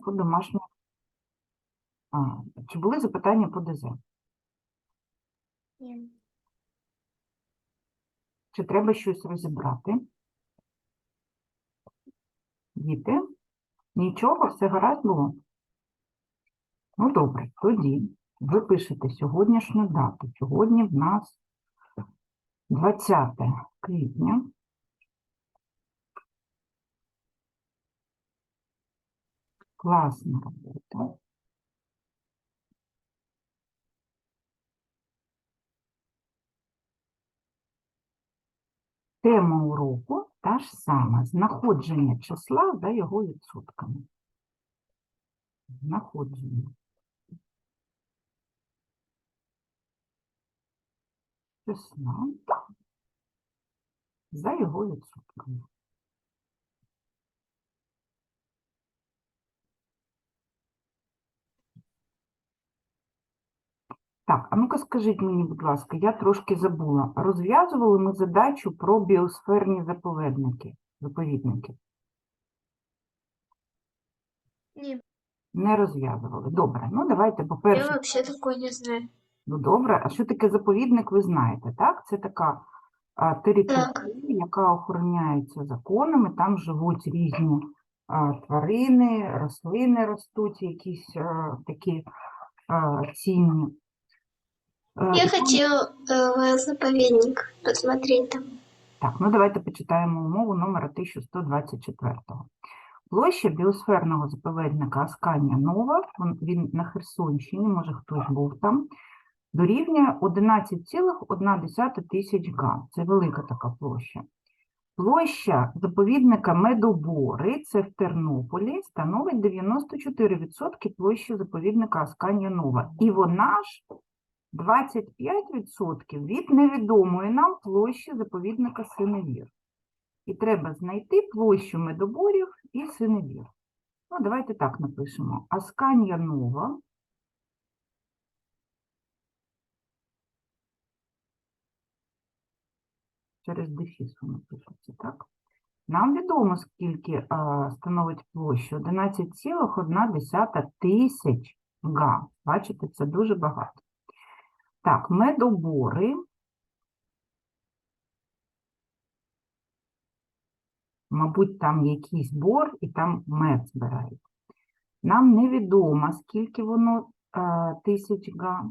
по домашньому. Чи були запитання по ДЗ? Ні. Чи треба щось розібрати? Діти? Нічого, все гаразд було? Ну, добре, тоді ви пишете сьогоднішню дату. Сьогодні в нас 20 квітня. Класна робота. Тема уроку та ж сама знаходження числа за його відсотками. Знаходження. Числа за його відсотками. Так, а ну-ка скажіть мені, будь ласка, я трошки забула. Розв'язували ми задачу про біосферні заповідники, заповідники? Ні. Не розв'язували. Добре, ну давайте, по-перше, вообще такой не знаю. ну добре, а що таке заповідник, ви знаєте, так? Це така а, територія, яка охороняється законами, там живуть різні а, тварини, рослини ростуть, якісь а, такі а, цінні. Я хотел э, в заповедник посмотреть там. Так, ну давайте почитаємо умову номера 1124. Площа біосферного заповідника Асканія Нова, він- на Херсонщині, може хтось був там, дорівнює 11,1 тисяч га. Це велика така площа. Площа заповідника Медобори, це в Тернополі, становить 94% площі заповідника Асканія Нова. І вона ж 25% від невідомої нам площі заповідника Синевір. І треба знайти площу медоборів і синевір. Ну, давайте так напишемо. Асканія нова. Через дефіс воно пишеться, так? Нам відомо, скільки а, становить площа. 11,1 тисяч га. Бачите, це дуже багато. Так, медобори. Мабуть, там якийсь бор і там мед збирають. Нам невідомо, скільки воно а, тисяч га.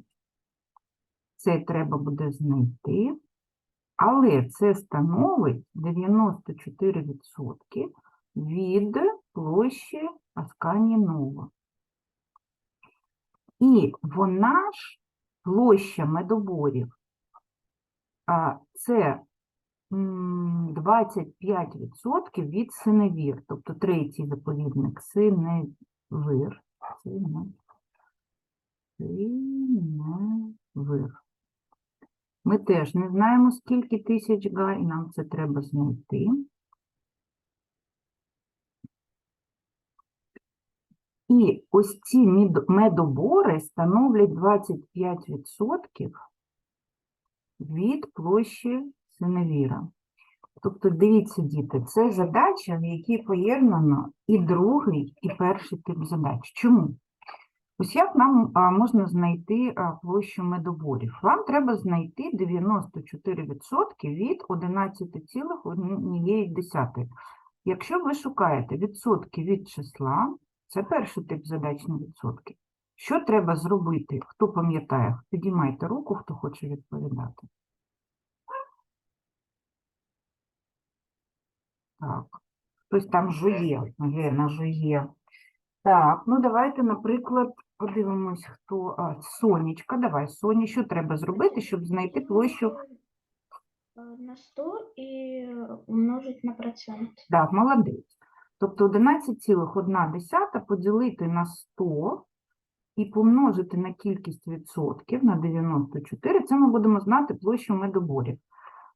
Це треба буде знайти. Але це становить 94% від площі Аскані Нова. І вона ж, площа медоборів, це 25% від синевір, тобто третій заповідник синевир. Синевир. Ми теж не знаємо, скільки тисяч га, і нам це треба знайти. І ось ці медобори становлять 25% від площі синевіра. Тобто, дивіться, діти, це задача, в якій поєднано і другий, і перший тип задач. Чому? Ось як нам можна знайти площу медоборів? Вам треба знайти 94% від 11,1. Якщо ви шукаєте відсотки від числа, це перший тип задач на відсотки. Що треба зробити? Хто пам'ятає? Підіймайте руку, хто хоче відповідати. Так, хтось там жує, Гена жує. Так, ну давайте, наприклад, подивимось, хто. А, Сонечка, давай, Соня, що треба зробити, щоб знайти площу? На 100 и умножить на процент. Так, молодець. Тобто 11,1 поділити на 100 і помножити на кількість відсотків на 94, це ми будемо знати площу медоборів.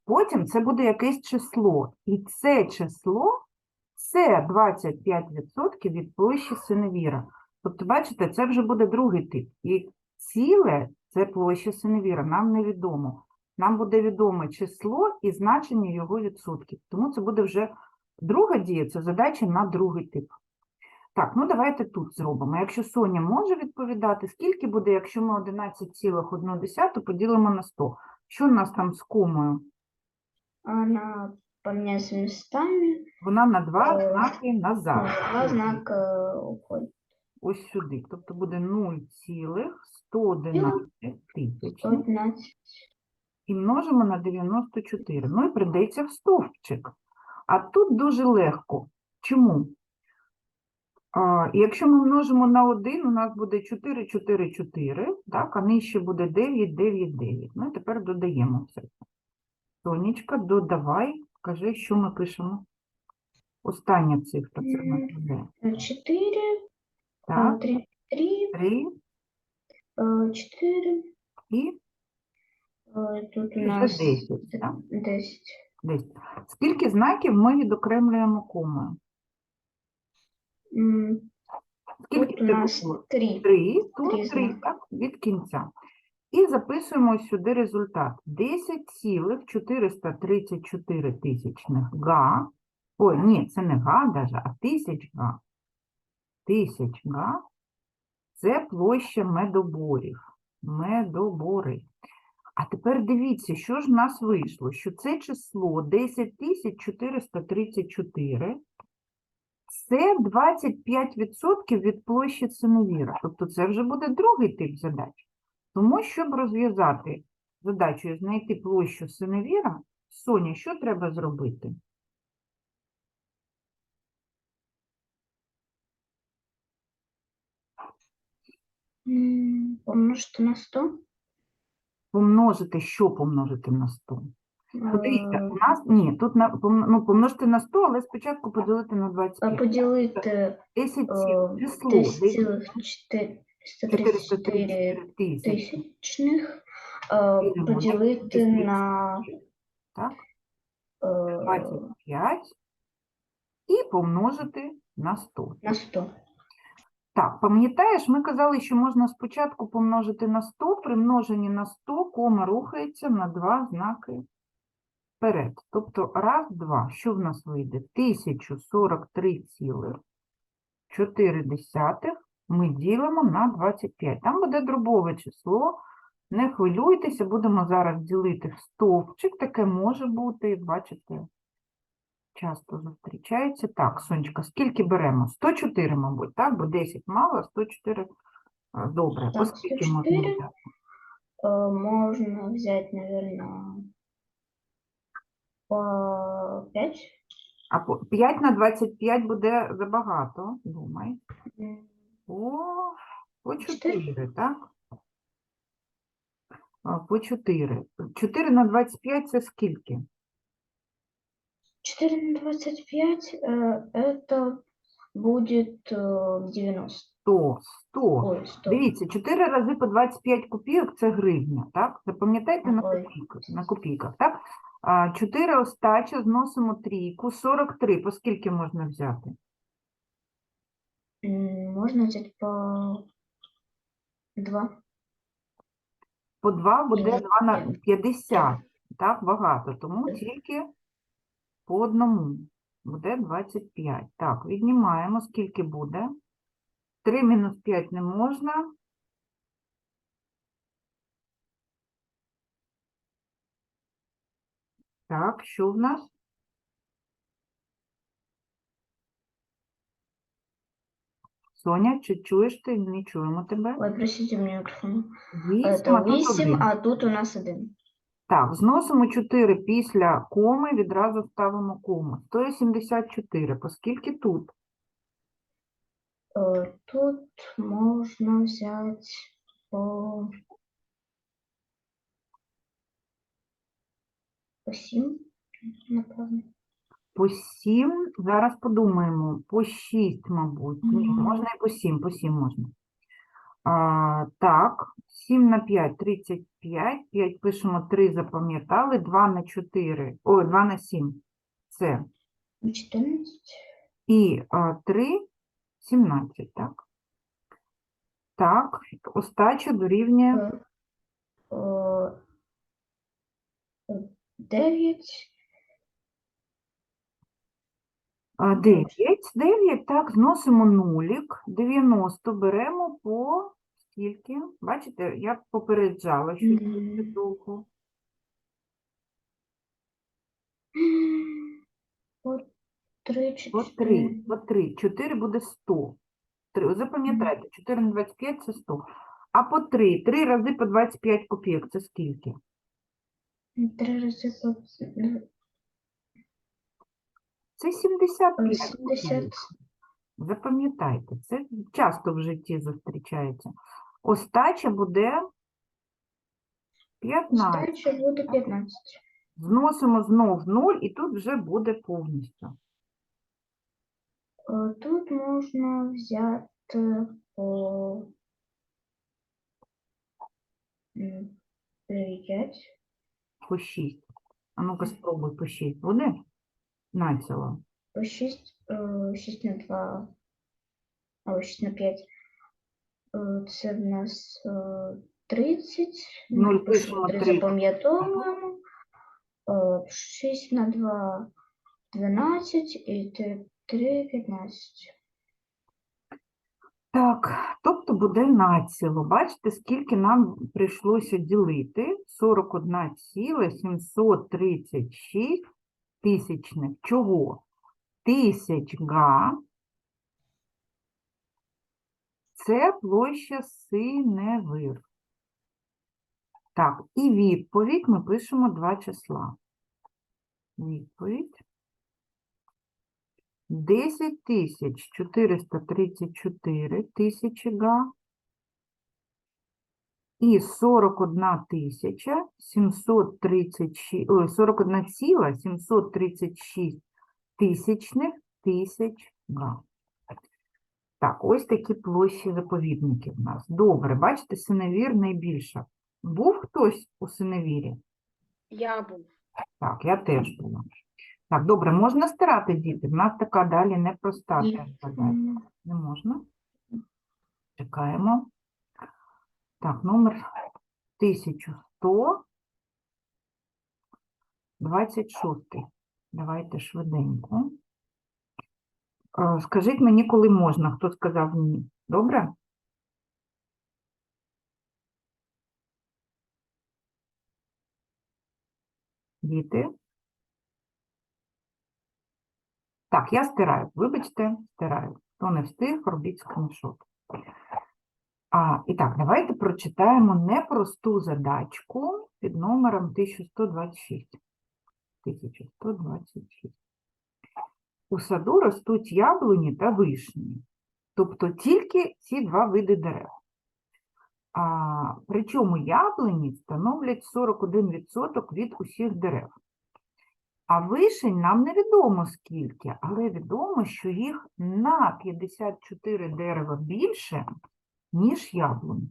Потім це буде якесь число, і це число це 25% від площі синевіра. Тобто, бачите, це вже буде другий тип. І ціле це площа синевіра, нам невідомо. Нам буде відоме число і значення його відсотків. Тому це буде вже друга дія, це задача на другий тип. Так, ну давайте тут зробимо. Якщо Соня може відповідати, скільки буде, якщо ми 11,1 поділимо на 100? Що в нас там з комою? Она поменяется местами. Вона на два Е, знаки назад. Два знака уходят. Ось сюди. Тобто буде 0,111 тисячних. 115. і множимо на 94. Ну і прийдеться в стовпчик. А тут дуже легко. Чому? А, якщо ми множимо на 1, у нас буде 4, 4, 4, так, а нижче буде 9, 9, 9. Ну і тепер додаємо все. це. Сонечка, додавай, кажи, що ми пишемо. Остання цифра, це в нас буде. 4, Так, 3, 3, 3 4. і Тут у нас 10. Так? 10. 10. Скільки знаків ми відокремлюємо комою? М, Скільки Тут у це нас? 3. Три, тут Три три, знаки. так, від кінця. І записуємо сюди результат. 10,434 тисячних га. Ой, ні, це не га даже, а тисяч га. Тисяч га – це площа медоборів. Медобори. А тепер дивіться, що ж в нас вийшло, що це число 10434 це 25% від площі синовіра. Тобто це вже буде другий тип задач. Тому, щоб розв'язати задачу і знайти площу синовіра, Соня, що треба зробити? Помножити на 100. Помножити, що помножити на 100? Подивіться, у нас, ні, тут на, пом- ну, помножити на 100, але спочатку поділити на а 25. Поділити 10 е, цілих, число, 434 10,434 тисячі. тисячних е, Ділимо на поділити на Так, е, 25 і помножити на 100. на 100. Так, пам'ятаєш, ми казали, що можна спочатку помножити на 100, при множенні на 100 кома рухається на два знаки вперед. Тобто раз, два. Що в нас вийде? 1043,4 ми ділимо на 25. Там буде дробове число. Не хвилюйтеся, будемо зараз ділити в стовпчик. Таке може бути, бачите, часто зустрічається. Так, Сонечка, скільки беремо? 104, мабуть, так? Бо 10 мало, а 104 добре. Так, Оскільки можна взяти? Е, Можна взяти, наверное, по 5. А по- 5 на 25 буде забагато, думай. По, по Чотири. 4, так? А, По 4. 4 на 25 це скільки? 4 на 25 э, это будет э, 90. 100, 100. Ой, 100. Дивіться, 4 рази по 25 копійок – це гривня, так? Запам'ятайте на Ой. копійках, на копійках, так? А 4 остача, зносимо трійку, 43. По скільки можна взяти? М, Можно взять по 2. По 2 буде Ні, 2 на ні. 50, так? Багато, тому тільки по одному буде 25. Так, віднімаємо, скільки буде? 3 мінус 5 не можна. Так, що в нас? Соня, чи чуєш ти? Не чуємо тебе. Ой, простите, у меня микрофон. Вісім, а тут 8, один. а тут у нас 1. Так, зносимо 4 після коми, відразу ставимо кому. 174, оскільки тут Э, Тут можно взять по, по 7, напевно. по 7, зараз подумаємо, по 6, мабуть. Ні, Мгм. можна і по 7, по 7 можна. А, так, 7 на 5, 35, 5 пишемо 3, запам'ятали, 2 на 4, ой, 2 на 7, це, 14. і а, 3, 17, так? Так, остача дорівнює Э, э, 9. А, 9. 9, так, зносимо нулік. 90 беремо по скільки? Бачите, я попереджала, що це буде довго. По три, По 3, по 3. 4 буде 100. 3. Запам'ятайте, 4 на 25 – це 100. А по 3, 3 рази по 25 копійок – це скільки? Три рази по Це 75 70. копійок. Запам'ятайте, це часто в житті зустрічається. Остача буде 15. Здача буде 15. Зносимо знов 0, і тут вже буде повністю. Е, Тут можна взяти по 5. По 6. А ну-ка спробуй по 6 буде? Націло. По 6, 6 на 2, або 6 на 5. Е, Це в нас е, 30. Нуль пишемо 3 30. запам'ятовуємо. Е, 6 на 2 – 12 і 3 – 15. Так, тобто буде націло. Бачите, скільки нам прийшлося ділити? 41,736 тисячних. Чого? Тисяч га – це площа синевир. Так, і відповідь ми пишемо два числа. Відповідь. 10 тисяч 434 тисячі га і 41 тисяча 736, ой, 41 ціла 736 тисячних тисяч га. Так, ось такі площі заповідників в нас. Добре, бачите, синевір найбільша. Був хтось у синевірі? Я був. Так, я теж була. Так, добре, можна стирати діти? В нас така далі непроста. Не можна. Чекаємо. Так, номер 1126. Давайте швиденько. Е, Скажіть мені, коли можна, хто сказав ні. Добре? Діти? Так, я стираю. Вибачте, стираю. Хто не встиг, робіть скріншот. А, і так, давайте прочитаємо непросту задачку під номером 1126. 1126. У саду ростуть яблуні та вишні. Тобто тільки ці два види дерев. А, причому яблуні становлять 41% від усіх дерев. А вишень нам невідомо скільки, але відомо, що їх на 54 дерева більше, ніж яблунь.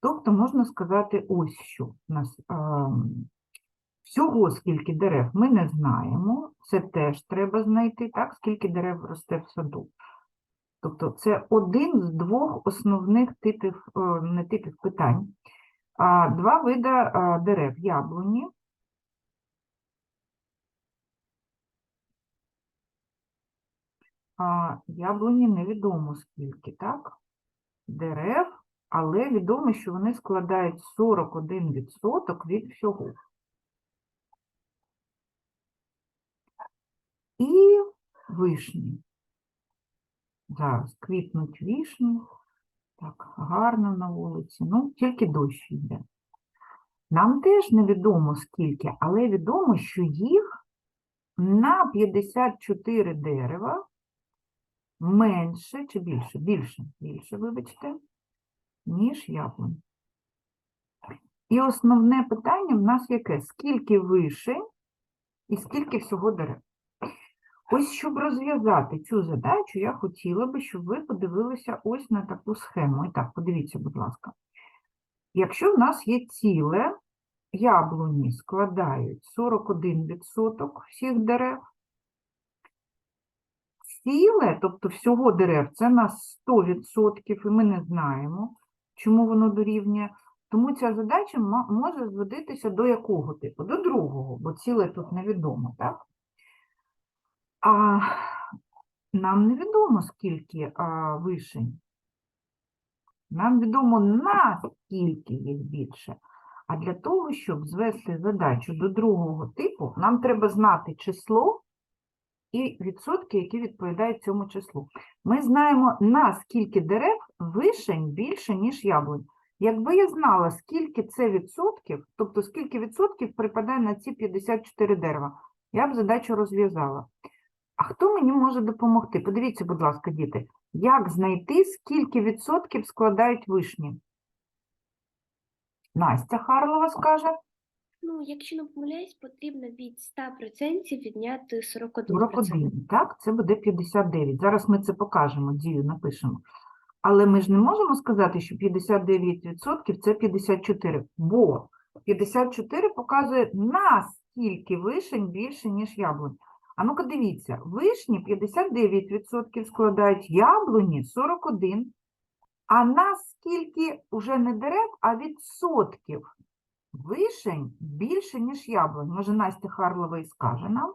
Тобто можна сказати ось що. Нас всього скільки дерев ми не знаємо, це теж треба знайти, так, скільки дерев росте в саду. Тобто це один з двох основних типів, е, не типів питань. Два види дерев яблуні. Яблуні невідомо скільки, так? Дерев, але відомо, що вони складають 41% від всього. І вишні. Зараз квітнуть вишні. Так, гарно на вулиці. Ну, тільки дощ йде. Нам теж невідомо скільки, але відомо, що їх на 54 дерева менше чи більше, більше, більше, вибачте, ніж яблунь. І основне питання в нас яке? Скільки вишень і скільки всього дерев? Ось, щоб розв'язати цю задачу, я хотіла би, щоб ви подивилися ось на таку схему. І так, подивіться, будь ласка. Якщо в нас є ціле, яблуні складають 41% всіх дерев, ціле, тобто всього дерев, це на 100%, і ми не знаємо, чому воно дорівнює. Тому ця задача може зводитися до якого типу? До другого, бо ціле тут невідомо, так? А нам невідомо, скільки а, вишень. Нам відомо, наскільки їх більше. А для того, щоб звести задачу до другого типу, нам треба знати число і відсотки, які відповідають цьому числу. Ми знаємо, наскільки дерев вишень більше, ніж яблунь. Якби я знала, скільки це відсотків, тобто скільки відсотків припадає на ці 54 дерева, я б задачу розв'язала. А хто мені може допомогти? Подивіться, будь ласка, діти, як знайти, скільки відсотків складають вишні? Настя Харлова скаже. Ну, якщо не помиляюсь, потрібно від 100% відняти 41%. 41, так? Це буде 59. Зараз ми це покажемо, дію напишемо. Але ми ж не можемо сказати, що 59% це 54, бо 54 показує, наскільки вишень більше, ніж яблунь. А ну-ка дивіться, вишні 59% складають, яблуні 41, а наскільки вже не дерев, а відсотків вишень більше, ніж яблунь. Може, Настя Харлова і скаже нам?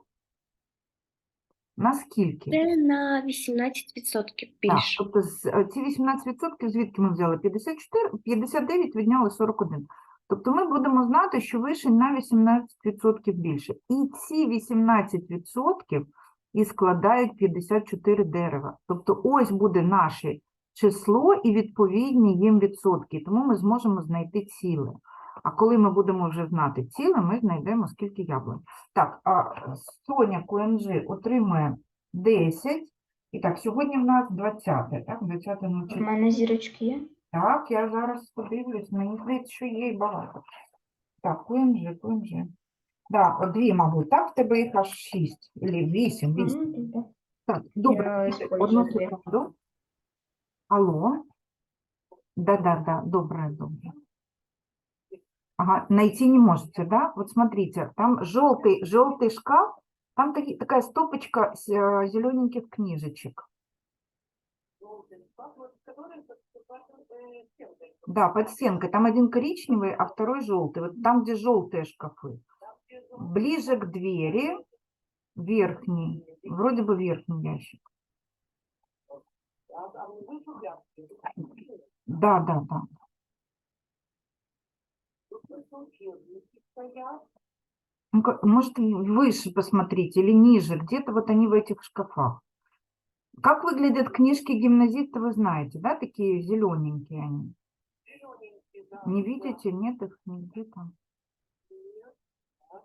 Наскільки? Це на 18% Так, більше. тобто з, е, ці 18% звідки ми взяли? 54, 59 відняли 41. Тобто ми будемо знати, що вишень на 18% більше. І ці 18% і складають 54 дерева. Тобто ось буде наше число і відповідні їм відсотки. Тому ми зможемо знайти ціле. А коли ми будемо вже знати ціле, ми знайдемо скільки яблунь. Так, а Соня КНЖ отримує 10. І так, сьогодні в нас 20, так? 20 В ночі. мене зірочки є. Так, я зараз подивлюсь, мені здається, що є і багато. Так, КНЖ, КНЖ. Так, от дві, мабуть, так? В тебе їх аж 6, або 8, 8. Так, добре, Я одну секунду. Алло. Да-да-да, добре, добре. Ага, найти не можете, да? Вот смотрите, там желтый, желтый шкаф, там таки, такая стопочка зелененьких книжечек. Да, под стенкой. Там один коричневый, а второй желтый. Вот там, где желтые шкафы. Ближе к двери, верхний, вроде бы верхний ящик. Да, да, да. Ну, может, выше посмотрите или ниже, где-то вот они в этих шкафах. Как выглядят книжки гимназиста, вы знаете, да, такие зелененькие они? Зелененькие, да. Не да. видите, нет их нигде там. Нет. Да.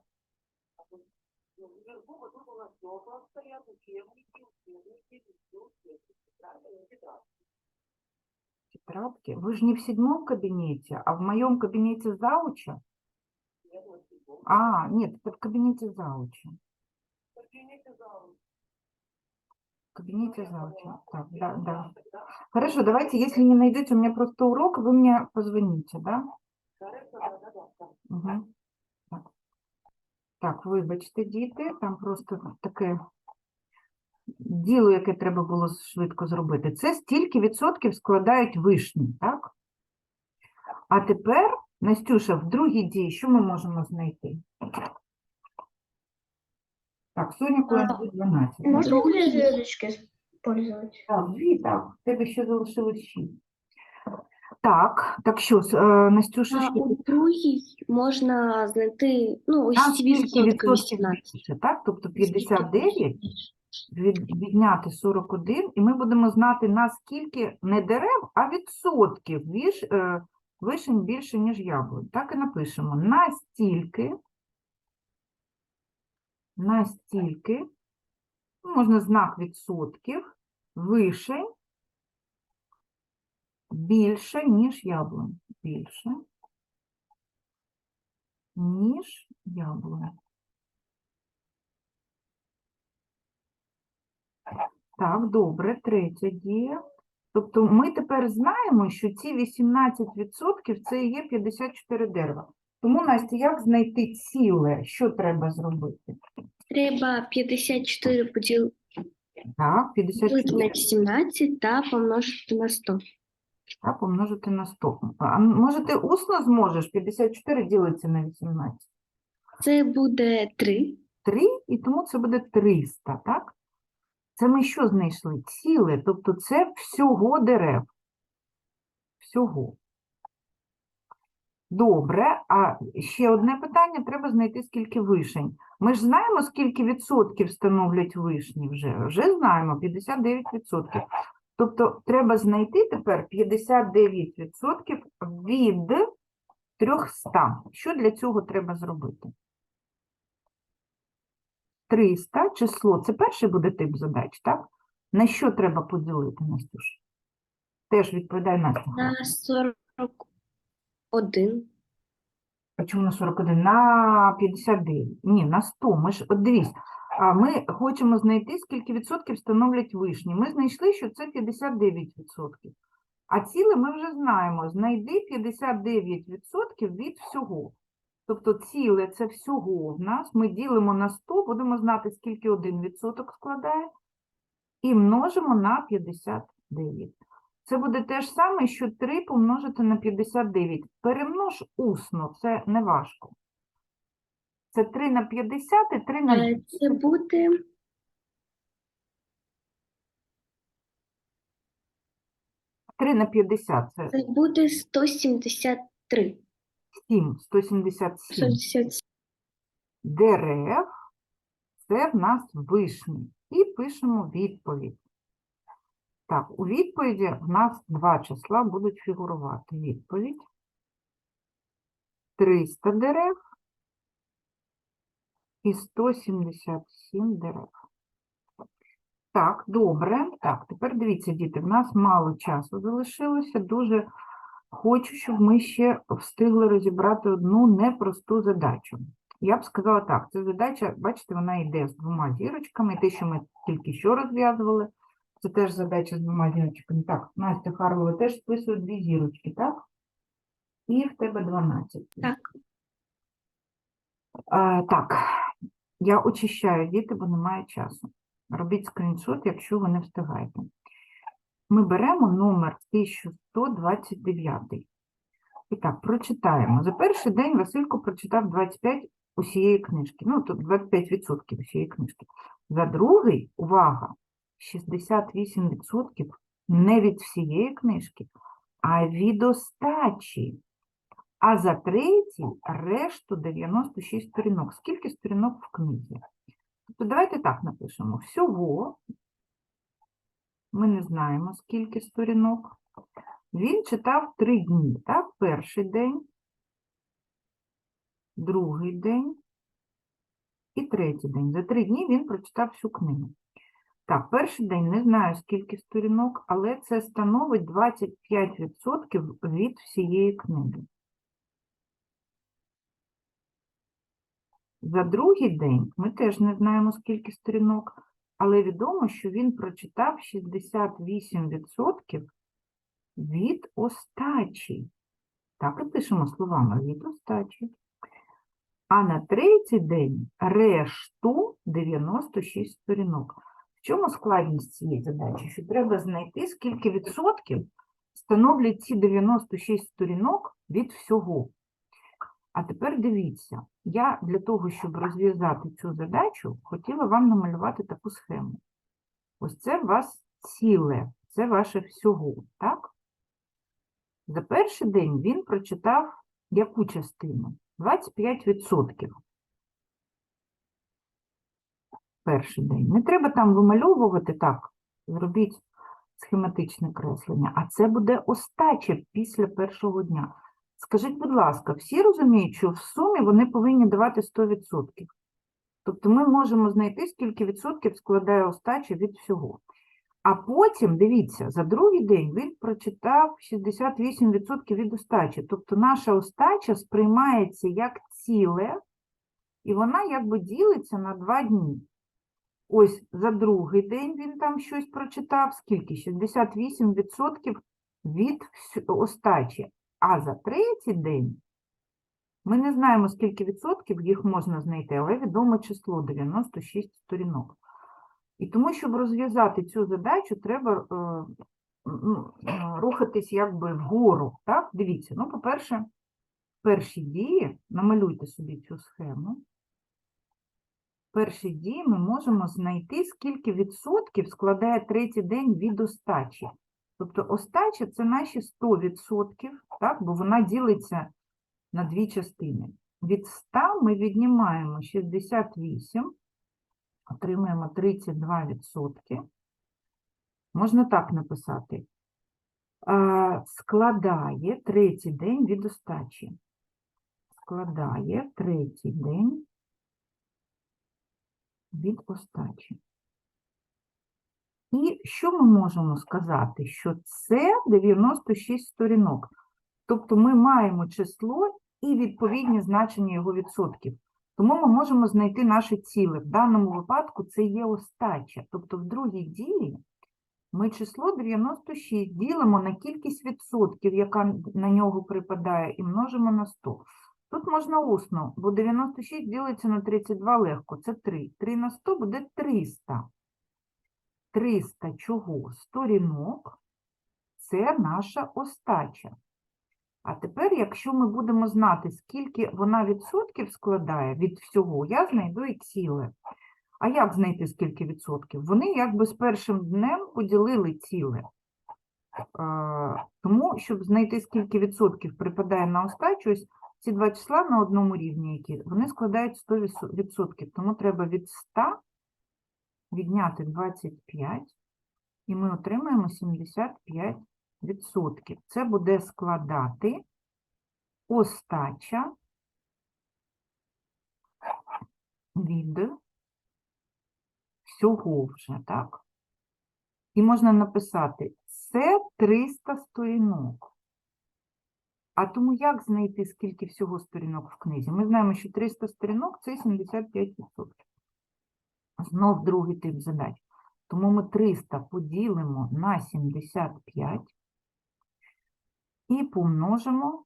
Вы же не в седьмом кабинете, а в моем кабинете зауча? А, нет, это в кабинете зауча. В кабинете зауча. Так, да, да. Хорошо, давайте, если не найдете у меня просто урок, вы мне позвоните, да? Угу. Так. так, вибачте, діти, там просто таке діло, яке треба було швидко зробити. Це стільки відсотків складають вишні, так? А тепер, Настюша, в другій дії, що ми можемо знайти? Так, Соня А, 12. Можна дві зв'язочки использовать? Так, дві, так, в тебе ще залишилось шість. Так, так що, е, Настюша, А що у другій можна знайти, ну, ось ці відсотки відсотків 18. більше, так? Тобто 59 від, відняти 41, і ми будемо знати, наскільки не дерев, а відсотків віж, е, вишень більше, ніж яблунь. Так і напишемо. Настільки, настільки, ну, можна знак відсотків, вишень більше, ніж яблунь. Більше, ніж яблунь. Так, добре, третя дія. Тобто ми тепер знаємо, що ці 18% це і є 54 дерева. Тому, Настя, як знайти ціле? Що треба зробити? Треба 54 поділити Так, 54 на 17 та помножити на 100. так, помножити на 100. А може ти усно зможеш? 54 ділиться на 18. Це буде 3. 3, і тому це буде 300, так? Це ми що знайшли? Ціле, тобто це всього дерев. Всього. Добре, а ще одне питання, треба знайти, скільки вишень. Ми ж знаємо, скільки відсотків становлять вишні вже. Вже знаємо, 59 відсотків. Тобто треба знайти тепер 59 відсотків від 300. Що для цього треба зробити? 300 число, це перший буде тип задач, так? На що треба поділити, Настюш? Теж відповідає Настя. На 41. А чому на 41? На 59. Ні, на 100. Ми ж, от дивись, а ми хочемо знайти, скільки відсотків становлять вишні. Ми знайшли, що це 59 відсотків. А ціле ми вже знаємо. Знайди 59 відсотків від всього. Тобто ціле це всього в нас. Ми ділимо на 100, будемо знати, скільки 1 відсоток складає, і множимо на 59. Це буде те ж саме, що 3 помножити на 59. Перемнож усно, це не важко. Це 3 на 50 і 3 на Е, Це буде 3 на 50 це це буде 173. 7, 177 177. дерев. Це в нас вишні. І пишемо відповідь. Так, у відповіді в нас два числа будуть фігурувати. Відповідь 300 дерев і 177 дерев. Так, добре. Так, тепер дивіться, діти, в нас мало часу залишилося. Дуже хочу, щоб ми ще встигли розібрати одну непросту задачу. Я б сказала так, ця задача, бачите, вона йде з двома зірочками, те, що ми тільки що розв'язували, це теж задача з двома зірочками. Так, Настя Харлова теж списує дві зірочки, так? І в тебе 12. Так. А, так, я очищаю діти, бо немає часу. Робіть скріншот, якщо ви не встигаєте. Ми беремо номер 1129. І так, прочитаємо. За перший день Василько прочитав 25 усієї книжки. Ну, тут 25% усієї книжки. За другий, увага, 68% не від всієї книжки, а від остачі. А за третій решту 96 сторінок. Скільки сторінок в книзі? Тобто давайте так напишемо. Всього ми не знаємо, скільки сторінок. Він читав три дні. Так? Перший день, другий день і третій день. За три дні він прочитав всю книгу. Так, перший день не знаю, скільки сторінок, але це становить 25% від всієї книги. За другий день ми теж не знаємо, скільки сторінок, але відомо, що він прочитав 68% від остачі. Так і пишемо словами від остачі. А на третій день решту 96 сторінок. В чому складність цієї задачі? Що треба знайти, скільки відсотків становлять ці 96 сторінок від всього. А тепер дивіться, я для того, щоб розв'язати цю задачу, хотіла вам намалювати таку схему. Ось це у вас ціле, це ваше всього, так? За перший день він прочитав яку частину? 25%. Перший день. Не треба там вимальовувати так, зробіть схематичне креслення, а це буде остача після першого дня. Скажіть, будь ласка, всі розуміють, що в сумі вони повинні давати 100%. Тобто ми можемо знайти, скільки відсотків складає остача від всього. А потім, дивіться, за другий день він прочитав 68% від остачі. Тобто наша остача сприймається як ціле, і вона якби ділиться на два дні. Ось за другий день він там щось прочитав, скільки? 68% від остачі. А за третій день ми не знаємо, скільки відсотків їх можна знайти, але відомо число 96 сторінок. І тому, щоб розв'язати цю задачу, треба е, ну, е, рухатись якби вгору. Так? Дивіться, ну, по-перше, перші дії, намалюйте собі цю схему. першій дії ми можемо знайти, скільки відсотків складає третій день від остачі. Тобто остача – це наші 100%, так, бо вона ділиться на дві частини. Від 100 ми віднімаємо 68, отримуємо 32%. Можна так написати. Складає третій день від остачі. Складає третій день від остачі. І що ми можемо сказати? Що це 96 сторінок. Тобто ми маємо число і відповідні значення його відсотків. Тому ми можемо знайти наше ціле. В даному випадку це є остача. Тобто в другій дії ми число 96 ділимо на кількість відсотків, яка на нього припадає, і множимо на 100. Тут можна усно, бо 96 ділиться на 32 легко, це 3. 3 на 100 буде 300. 300 чого? Сторінок – це наша остача. А тепер, якщо ми будемо знати, скільки вона відсотків складає від всього, я знайду і ціле. А як знайти скільки відсотків? Вони якби з першим днем поділили ціле. Тому, щоб знайти, скільки відсотків припадає на остачу, ось ці два числа на одному рівні, які, вони складають 100 відсо- відсотків. Тому треба від 100 відняти 25, і ми отримаємо 75 відсотків. Це буде складати остача від всього вже, так? І можна написати, це 300 сторінок. А тому як знайти, скільки всього сторінок в книзі? Ми знаємо, що 300 сторінок – це 75%. Знов другий тип задач. Тому ми 300 поділимо на 75 і помножимо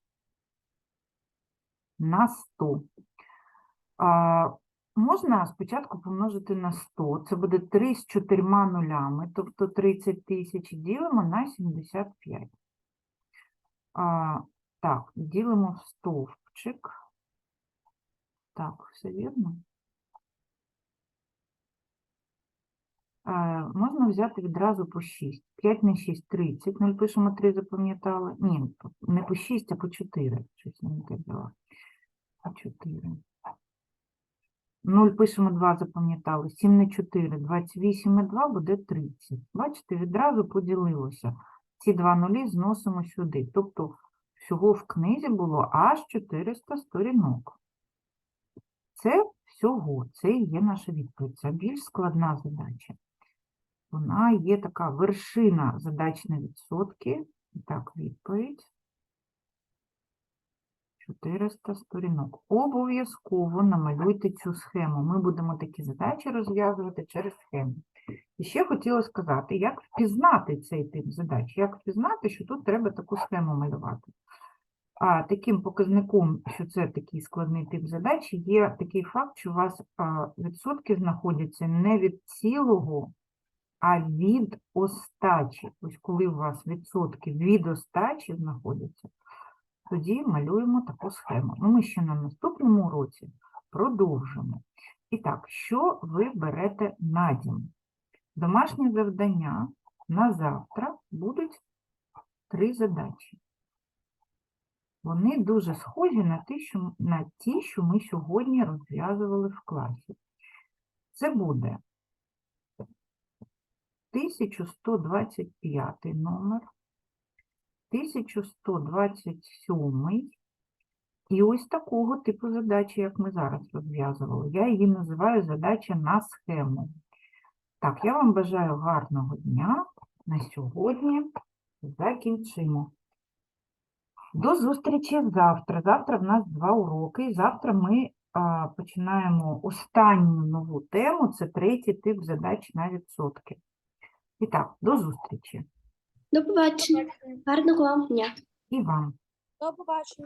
на 100. А, можна спочатку помножити на 100. Це буде 3 з 4 нулями, тобто 30 тисяч, ділимо на 75. А, так, ділимо в стовпчик. Так, все вірно. Можна взяти відразу по 6. 5 на 6 – 30. 0 пишемо 3, запам'ятали. Ні, не по 6, а по 4. Щось не те взяла. По 4. 0 пишемо 2, запам'ятали. 7 на 4, 28 і 2 буде 30. Бачите, відразу поділилося. Ці два нулі зносимо сюди. Тобто всього в книзі було аж 400 сторінок. Це всього, це і є наша відповідь. Це більш складна задача. Вона є така вершина задач на відсотки. І Так, відповідь. 400 сторінок. Обов'язково намалюйте цю схему. Ми будемо такі задачі розв'язувати через схему. І ще хотіла сказати, як впізнати цей тип задач, як впізнати, що тут треба таку схему малювати. А таким показником, що це такий складний тип задачі, є такий факт, що у вас відсотки знаходяться не від цілого, а від остачі. Ось коли у вас відсотки від остачі знаходяться, тоді малюємо таку схему. Ну, ми ще на наступному уроці продовжимо. І так, що ви берете на дім? Домашнє завдання на завтра будуть три задачі. Вони дуже схожі на ті, що, на ті, що ми сьогодні розв'язували в класі. Це буде 1125 номер, 1127 і ось такого типу задачі, як ми зараз розв'язували. Я її називаю задача на схему. Так, я вам бажаю гарного дня. На сьогодні закінчимо. До зустрічі завтра. Завтра в нас два уроки. І завтра ми а, починаємо останню нову тему. Це третій тип задач на відсотки. І так, до зустрічі. До побачення. Гарного вам дня. І вам. До побачення.